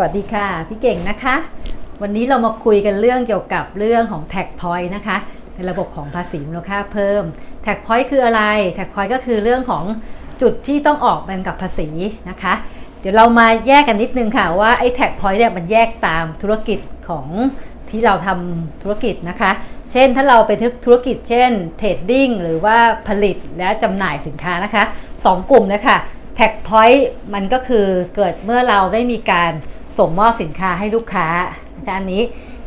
สวัสดีค่ะ พี่เก่งนะคะ วันนี้เรามาคุยกันเรื่องเกี่ยวกับเรื่องของ Tag Point นะคะ ในระบบของภาษีมูลค่าเพิ่ม Tag Point คืออะไร Tag Point ก็คือเรื่องของจุดที่ต้องออกเป็นกับภาษีนะคะ เดี๋ยวเรามาแยกกันนิดนึงค่ะว่าไอ้ Tag Point เนี่ยมันแยกตามธุรกิจของที่เราทำธุรกิจนะคะ เช่นถ้าเราเป็นธุรกิจเช่นเทรดดิ้งหรือว่าผลิตและจำหน่ายสินค้านะคะสองกลุ่มนะคะแท็กพอยต์มันก็คือเกิดเมื่อเราได้มีการ ส่งมอบสินค้าให้ลูกค้านะคะอันนี้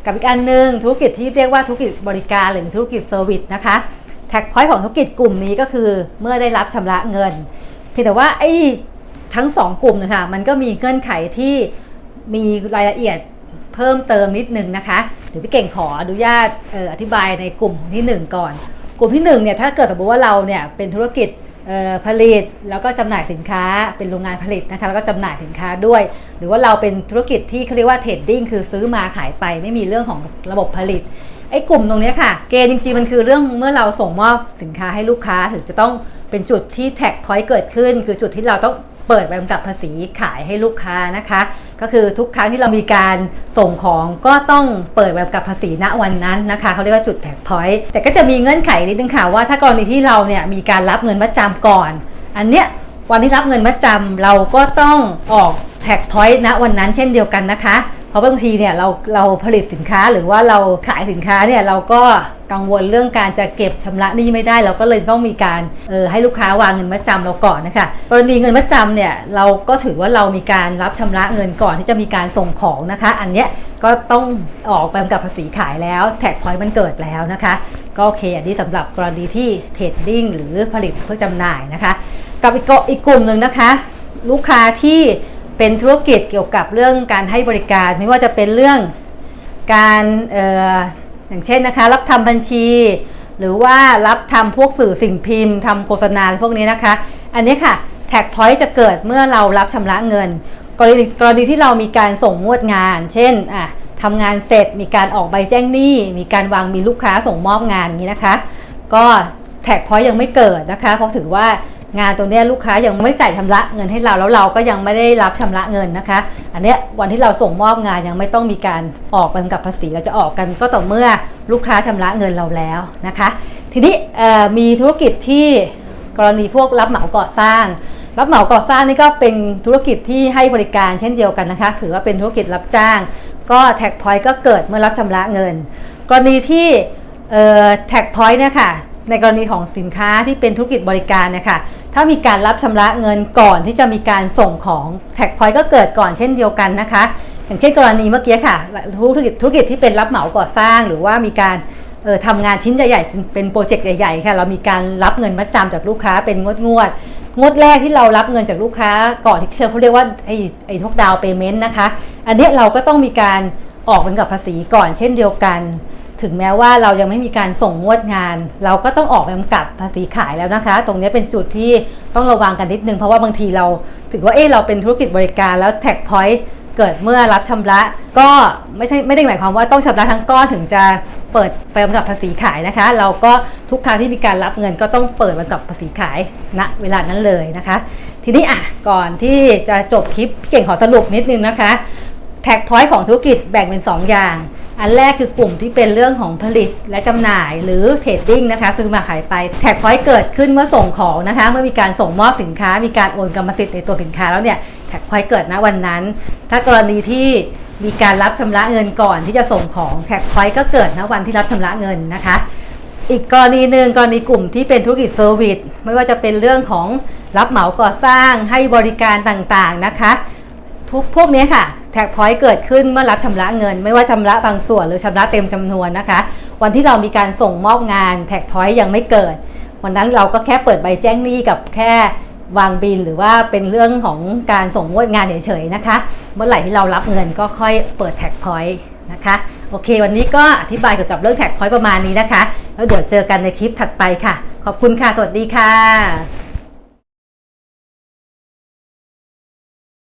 กับอีกอันหนึ่งธุรกิจที่เรียกว่าธุรกิจบริการหรือธุรกิจเซอร์วิสนะคะแท็กพอยต์ของธุรกิจกลุ่มนี้ก็คือเมื่อได้รับชำระเงินเพียงแต่ว่าไอ้ทั้งสองกลุ่มนะคะมันก็มีเงื่อนไขที่มีรายละเอียดเพิ่มเติมนิดนึงนะคะเดี๋ยวพี่เก่งขออนุญาตอออธิบายในกลุ่มที่ 1 ก่อน กลุ่มที่1เนี่ยถ้าเกิดสมมติว่าเราเนี่ยเป็นธุรกิจ ผลิตแล้วก็จำหน่ายสินค้าเป็นโรงงานผลิตนะคะแล้วก็จำหน่ายสินค้าด้วย หรือว่าเราเป็นธุรกิจที่เขาเรียกว่าเทรดดิ้งคือซื้อมาขายไปไม่มีเรื่องของระบบผลิตไอ้กลุ่มตรงนี้ค่ะ เกณฑ์จริงๆ มันคือเรื่องเมื่อเราส่งมอบสินค้าให้ลูกค้าถึงจะต้องเป็นจุดที่แท็กพอยต์เกิดขึ้น คือจุดที่เราต้อง เปิดใบกำกับภาษีขายให้ลูกค้านะคะ ก็คือทุกครั้งที่เรามีการส่งของก็ต้องเปิดใบกำกับภาษีณวันนั้นนะคะเขาเรียกว่าจุดแท็กพอยต์แต่ก็จะมีเงื่อนไขนิดนึงค่ะว่าถ้ากรณีที่เราเนี่ยมีการรับเงินมัดจำก่อน อันเนี้ยวันที่รับเงินมัดจำเราก็ต้องออกแท็กพอยต์ณวันนั้นเช่นเดียวกันนะคะ เพราะบางทีเนี่ยเราเราผลิตสินค้าหรือว่าเราขายสินค้าเนี่ยเราก็กังวลเรื่องการจะเก็บชำระหนี้ไม่ได้ เราก็เลยต้องมีการเออให้ลูกค้าวางเงินมัดจำเราก่อนนะคะกรณีเงินมัดจำเนี่ยเราก็ถือว่าเรามีการรับชำระเงินก่อนที่จะมีการส่งของนะคะ อันเนี้ยก็ต้องออกใบกำกับภาษีขายแล้วแท็กพอยต์มันเกิดแล้วนะคะ ก็โอเคอันนี้สำหรับกรณีที่เทรดดิ้งหรือผลิตเพื่อจำหน่ายนะคะ กับอีกอีกกลุ่มหนึ่งนะคะ ลูกค้าที่ เป็นธุรกิจเกี่ยวกับเรื่องการให้บริการ ไม่ว่าจะเป็นเรื่องการอออย่างเช่นนะคะ รับทำบัญชี หรือว่ารับทำพวกสื่อสิ่งพิมพ์ทำโฆษณาพวกนี้นะคะ อันนี้ค่ะแท็กพอยต์จะเกิดเมื่อเรารับชำระเงิน กรณีกรณีที่เรามีการส่งงวดงาน เช่นอะทำงานเสร็จมีการออกใบแจ้งหนี้ มีการวางมีลูกค้าส่งมอบงานอย่างนี้นะคะ ก็แท็กพอยต์ยังไม่เกิดนะคะ เพราะถือว่า งานตัวนี้ลูกค้ายังไม่จ่ายชำระเงินให้เราแล้วเราก็ยังไม่ได้รับชำระเงินนะคะ อันนี้วันที่เราส่งมอบงานยังไม่ต้องมีการออกเป็นกับภาษีเราจะออกกันก็ต่อเมื่อลูกค้าชำระเงินเราแล้วนะคะ ทีนี้มีธุรกิจที่กรณีพวกรับเหมาก่อสร้าง รับเหมาก่อสร้างนี่ก็เป็นธุรกิจที่ให้บริการเช่นเดียวกันนะคะ ถือว่าเป็นธุรกิจรับจ้าง ก็แท็กพอยต์ก็เกิดเมื่อรับชำระเงิน กรณีที่แท็กพอยต์เนี่ยค่ะ ในกรณีของสินค้าที่เป็นธุรกิจบริการเนี่ยค่ะถ้ามีการรับชำระเงินก่อนที่จะมีการส่งของแท็กพอยต์ก็เกิดก่อนเช่นเดียวกันนะคะ อย่างเช่นกรณีเมื่อกี้ค่ะธุรกิจธุรกิจที่เป็นรับเหมาก่อสร้าง หรือว่ามีการเออทำงานชิ้นใหญ่ๆเป็นโปรเจกต์ใหญ่ๆค่ะเรามีการรับเงินมาจำจากลูกค้าเป็นงวดงวดงวดแรกที่เรารับเงินจากลูกค้าก่อนที่เขาเรียกว่าไอ้ไอ้ทุกดาวเปเมนต์นะคะ อันนี้เราก็ต้องมีการออกเป็นกับภาษีก่อนเช่นเดียวกัน ถึงแม้ว่าเรายังไม่มีการส่งงวดงาน เราก็ต้องออกใบกำกับภาษีขายแล้วนะคะ ตรงนี้เป็นจุดที่ต้องระวังกันนิดนึง เพราะว่าบางทีเราถือว่าเออเราเป็นธุรกิจบริการแล้วแท็กพอยต์เกิดเมื่อรับชำระ ก็ไม่ใช่ไม่ได้หมายความว่าต้องชำระทั้งก้อนถึงจะเปิดใบกำกับภาษีขายนะคะ เราก็ทุกครั้งที่มีการรับเงินก็ต้องเปิดใบกำกับภาษีขายณนะเวลานั้นเลยนะคะ ทีนี้อะก่อนที่จะจบคลิปพี่เก่งขอสรุปนิดนึงนะคะแท็กพอยต์ของธุรกิจแบ่งเป็น 2 อย่าง อันแรกคือกลุ่มที่เป็นเรื่องของผลิตและจำหน่ายหรือเทรดดิ้งนะคะ ซื้อมาขายไปแท็กพอยต์เกิดขึ้นเมื่อส่งของนะคะ เมื่อมีการส่งมอบสินค้า มีการโอนกรรมสิทธิ์ในตัวสินค้าแล้วเนี่ยแท็กพอยต์เกิดณวันนั้น ถ้ากรณีที่มีการรับชำระเงินก่อนที่จะส่งของแท็กพอยต์ก็เกิดณวันที่รับชำระเงินนะคะ อีกกรณีหนึ่งกรณีกลุ่มที่เป็นธุรกิจเซอร์วิสไม่ว่าจะเป็นเรื่องของรับเหมาก่อสร้างให้บริการต่างๆนะคะ ทุกพวกนี้ค่ะแท็กพอยต์เกิดขึ้นเมื่อรับชำระเงิน ไม่ว่าชำระบางส่วนหรือชำระเต็มจำนวนนะคะ วันที่เรามีการส่งมอบงานแท็กพอยต์ยังไม่เกิด วันนั้นเราก็แค่เปิดใบแจ้งหนี้กับแค่วางบินหรือว่าเป็นเรื่องของการส่งงวดงานเฉยๆนะคะ เมื่อไหร่ที่เรารับเงินก็ค่อยเปิดแท็กพอยต์นะคะโอเค วันนี้ก็อธิบายเกี่ยวกับเรื่องแท็กพอยต์ประมาณนี้นะคะ แล้วเดี๋ยวเจอกันในคลิปถัดไปค่ะ ขอบคุณค่ะ สวัสดีค่ะ